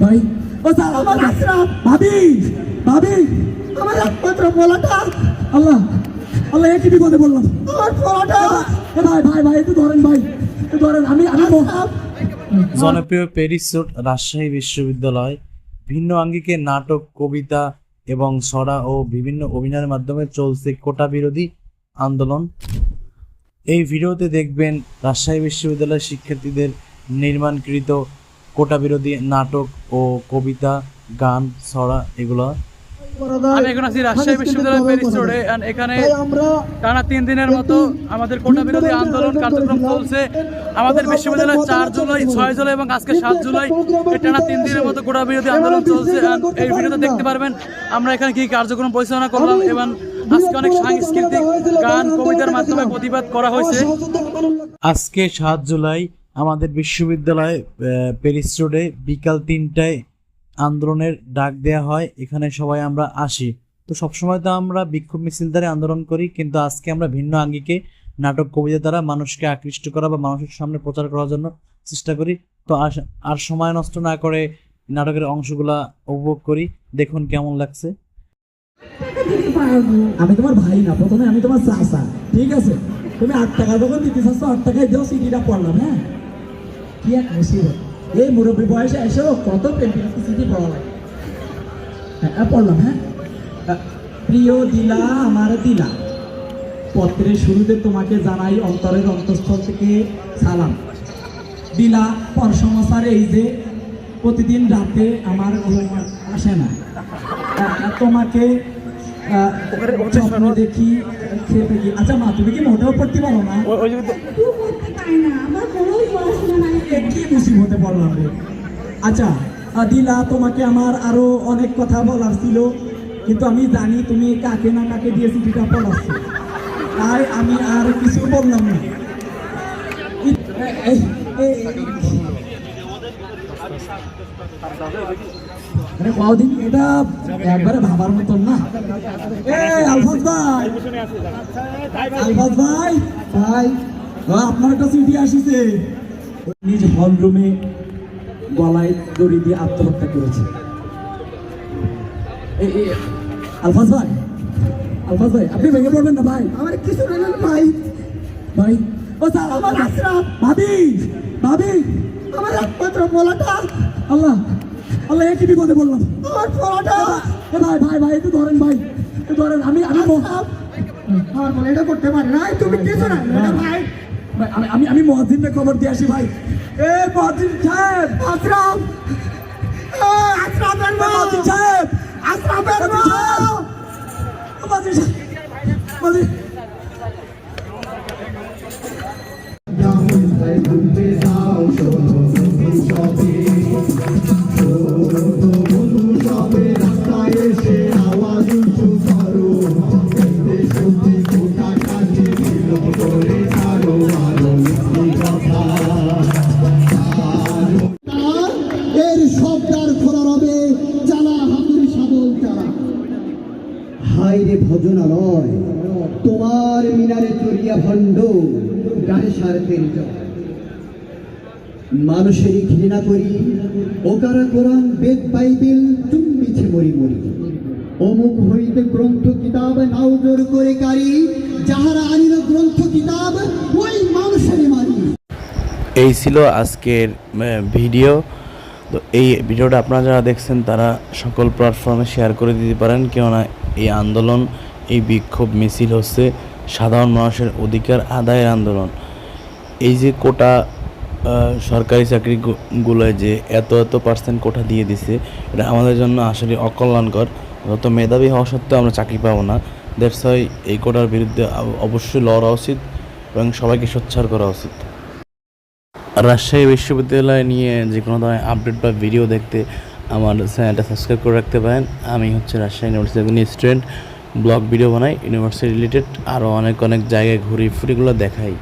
ভাই ও স্যার আমার ভাবি ভাবি। আমার একমাত্র পোলাটা। আল্লাহ আল্লাহ একই বিপদে বললাম আমার পোলাটা। এ ভাই ভাই ভাই একটু ধরেন ভাই একটু ধরেন আমি আমি জনপ্রিয় প্যারিস রোড রাজশাহী বিশ্ববিদ্যালয় ভিন্ন আঙ্গিকে নাটক কবিতা এবং ছড়া ও বিভিন্ন অভিনয়ের মাধ্যমে চলছে কোটা বিরোধী আন্দোলন। এই ভিডিওতে দেখবেন রাজশাহী বিশ্ববিদ্যালয়ের শিক্ষার্থীদের নির্মাণকৃত কোটা বিরোধী নাটক ও কবিতা গান ছড়া এগুলো। আমি এখন আছি রাজশাহী বিশ্ববিদ্যালয়ের প্যারিস রোডে এখানে টানা তিন দিনের মতো আমাদের কোটা বিরোধী আন্দোলন কার্যক্রম চলছে। আমাদের বিশ্ববিদ্যালয়ে চার জুলাই ছয় জুলাই এবং আজকে সাত জুলাই এই টানা তিন দিনের মতো কোটা বিরোধী আন্দোলন চলছে। এই ভিডিওতে দেখতে পারবেন আমরা এখানে কি কার্যক্রম পরিচালনা করলাম এবং আজকে অনেক সাংস্কৃতিক গান কবিতার মাধ্যমে প্রতিবাদ করা হয়েছে। আজকে সাত জুলাই আমাদের বিশ্ববিদ্যালয়ে প্যারিস রোডে বিকাল তিনটায় আন্দোলনের ডাক দেয়া হয়। এখানে সবাই আমরা আসি। তো সবসময় তো আমরা বিক্ষোভ মিছিল দ্বারা আন্দোলন করি, কিন্তু আজকে আমরা ভিন্ন আঙ্গিকে, নাটক কবিতা দ্বারা মানুষকে আকৃষ্ট করা বা মানুষের সামনে প্রচার করার জন্য চেষ্টা করি। তো আর সময় নষ্ট না করে নাটকের অংশগুলা উপভোগ করি। দেখুন কেমন লাগছে। আমি তোমার ভাই না, প্রথমে আমি তোমার চাচা, ঠিক আছে? তুমি আট টাকা যখন দিতে চাচ্ছ, আট টাকায় দিও, সিটিটা পড়লাম হ্যাঁ? কি এক মুসিবত এই মুরব্বী বয়সে এসেও কত পেন্টিং পড়া লাগে? হ্যাঁ পড়লাম হ্যাঁ প্রিয় দিলা আমার দিলা। পত্রের শুরুতে তোমাকে জানাই অন্তরের অন্তঃস্থল থেকে সালাম দিলা পরসমাচার এই যে প্রতিদিন রাতে আমার ঘুম আসে না তোমাকে দেখি গিয়ে আচ্ছা মা তুমি কি মোটেও পড়তে পারো না এ কি মুসিবতে পড়লাম রে আচ্ছা দিলা তোমাকে আমার আরও অনেক কথা বলার ছিল, কিন্তু আমি জানি তুমি কাকে না কাকে দিয়ে চিঠিটা পড়াচ্ছ। তাই আমি আর কিছু বললাম না। এই- কদিন এটা একবারে ভাবার মতন না। আলফাজ ভাই। আলফাজ ভাই ভাই। আপনার একটা চিঠি আসিছে। নিজ হল রুমে গলায় দড়ি দিয়ে আত্মহত্যা করেছে। আলফাজ ভাই আলফাজ ভাই আপনি ভেঙে পড়বেন না ভাই। আমার কিছু না ভাই। ভাই ও স্যার আমার আশরাফ ভাবি ভাবি। আমার একমাত্র পোলাটা আল্লাহ। আল্লাহ একই বিপদে বললাম? আমার পোলাটা এ ভাই ভাই ভাই একটু ধরেন ভাই একটু ধরেন আমি আমি ম- আমার বলে এটা করতে পারে না তুমি কিছু না ভাই ভাই, আমি আমি আমি মহাজিনকে খবর দিয়ে আসি ভাই। এ মহাজিন সাহেব! আশরাফ এই, আশরাফের মা মহাজিন সাহেব! আশরাফের মা। মহাজিন সাহেব! মহাজিন এর হাই রে ভজনালয়, তোমার মিনারে চড়িয়া ভণ্ড গানে সারতের মানুষেরই ঘৃণা করি ওকারা কোরআন বেদ বাইবেল চুম্বিছে মরি মরি। অমুক হইতে গ্রন্থ কিতাব নাও জোর করে কারি, যাহারা আনিল গ্রন্থ কিতাব, ওই মানুষেরই মারি। এই ছিল আজকের ভিডিও। তো এই ভিডিওটা আপনারা যারা দেখছেন, তারা সকল প্ল্যাটফর্মে শেয়ার করে দিতে পারেন। কেননা এই আন্দোলন, এই বিক্ষোভ মিছিল হচ্ছে সাধারণ মানুষের অধিকার আদায়ের আন্দোলন। এই যে কোটা সরকারি চাকরিগুলোয় যে এত এত পার্সেন্ট কোটা দিয়ে দিছে, এটা আমাদের জন্য আসলে অকল্যাণকর। যত মেধাবী হওয়া সত্ত্বেও আমরা চাকরি পাবো না। দ্যাটস ওয়াই এই কোটার বিরুদ্ধে অবশ্যই লড়া উচিত এবং সবাইকে সোচ্চার করা উচিত। রাজশাহী বিশ্ববিদ্যালয় নিয়ে যে কোনো ধরনের আপডেট বা ভিডিও দেখতে আমার চ্যানেলটা সাবস্ক্রাইব করে রাখতে পারেন। আমি হচ্ছে রাজশাহী ইউনিভার্সিটির স্টুডেন্ট ব্লগ ভিডিও বানাই ইউনিভার্সিটি রিলেটেড আরও অনেক অনেক জায়গায় ঘুরি ফুরিগুলো দেখাই।